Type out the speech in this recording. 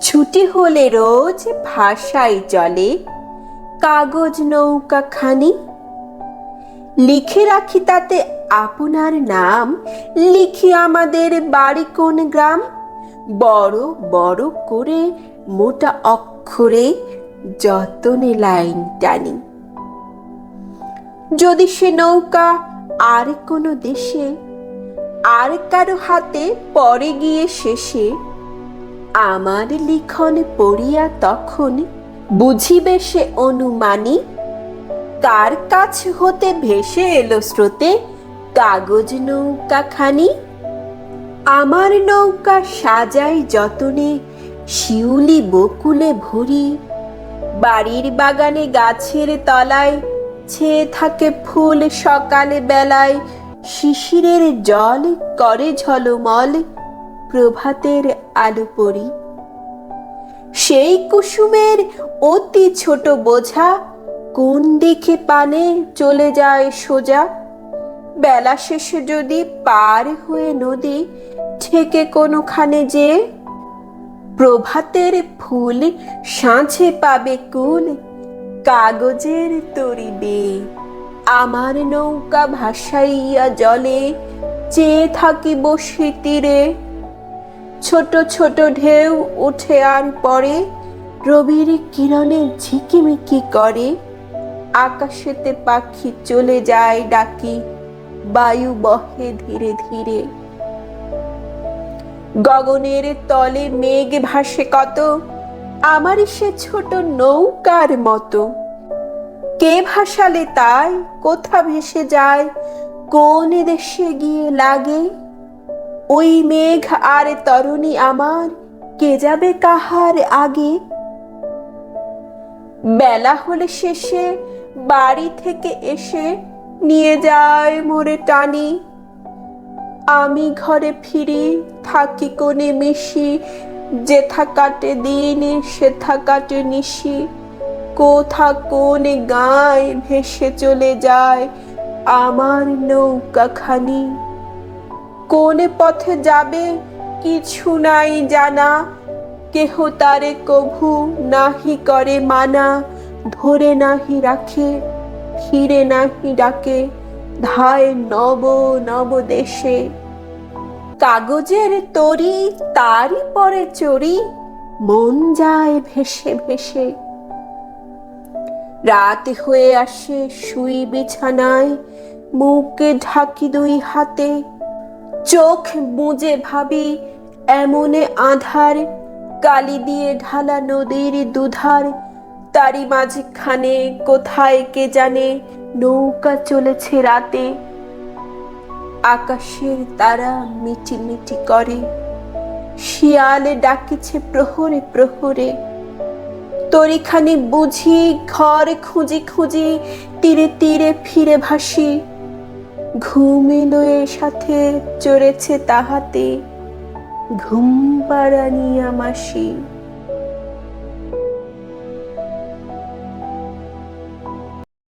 ছুটি হলে রোজ ভাষায় জলে কাগজ নৌকা খানি। লিখে রাখি তাতে আপনার নাম, লিখি আমাদের বাড়ি কোন গ্রাম। বড় বড় করে মোটা অক্ষরে যতনে লাইন টানি। যদি সে নৌকা আর কোনো দেশে, আর কারও হাতে পরে গিয়ে শেষে আমার লিখন পড়িয়া তখন বুঝিবে সে অনুমানী? কার কাছ হতে ভেসে এলো স্রোতে কাগজ নৌকা খানি? আমার নৌকা সাজাই যতনে শিউলি বকুলে ভরি। বাড়ির বাগানে গাছের তলায় ছেয়ে থাকে ফুল সকালে বেলায় শিশিরের জল করে ঝলমল প্রভাতের আলো পড়ি সেই কুসুমের অতি ছোট বোঝা কোন দিকে পানে চলে যায় সোজা? বেলা শেষে যদি পার হয়ে নদী ঠেকে কোনোখানে যে? প্রভাতের ফুল সাঁঝে পাবে কুল কাগজের তরিবে। আমার নৌকা ভাসাইয়া জলে চেয়ে থাকি বসে তীরে। ছোট ছোট ঢেউ উঠে আর পরে রবির কিরণে ঝিকিমিকি করে। আকাশেতে পাখি চলে যায় ডাকি। বায়ু বহে ধীরে ধীরে। গগনের তলে মেঘ ভাসে কত। আমারই সে ছোট নৌকার মতো। কে ভাসালে তাই? কোথা ভেসে যায়? কোন দেশে গিয়ে লাগে? ওই মেঘ আর তরুণী আমার, কে যাবে কাহার আগে? বেলা হলে শেষে, বাড়ি থেকে এসে নিয়ে যায় মোরে টানি। আমি ঘরে ফিরি, থাকি কোণে মিশি যেথা কাটে দিন সেথা কাটে নিশি। কোথা কোনে গায় ভেসে চলে যায় আমার নৌকাখানি। কোনে পথে যাবে কিছু নাই জানা। কেহ তারে কভু নাহি করে মানা, ধরে নাহি রাখে, ফিরে নাহি ডাকে, ধায় নব নব দেশে। কাগজের তরি, তারই পরে চড়ি, মন যায় ভেসে ভেসে। রাত হয়ে আসে শুই বিছানায়, মুখে ঢাকি দুই হাতে চোখ বুঝে ভাবি, এমনে আধার কালি দিয়ে ঢালা নদীর দুধার। তারই মাঝখানে কোথায় কে জানে, নৌকা চলেছে রাতে। আকাশের তারা মিটি মিটি করে, শিয়ালে ডাকিছে প্রহরে প্রহরে। তরিখানি বুঝি, ঘর খুঁজি খুঁজি, তীরে তীরে ফিরে ভাসি। ঘুমিলয়ে সাথে চড়েছে তাহাতে। ঘুম পাড়ানি মাসি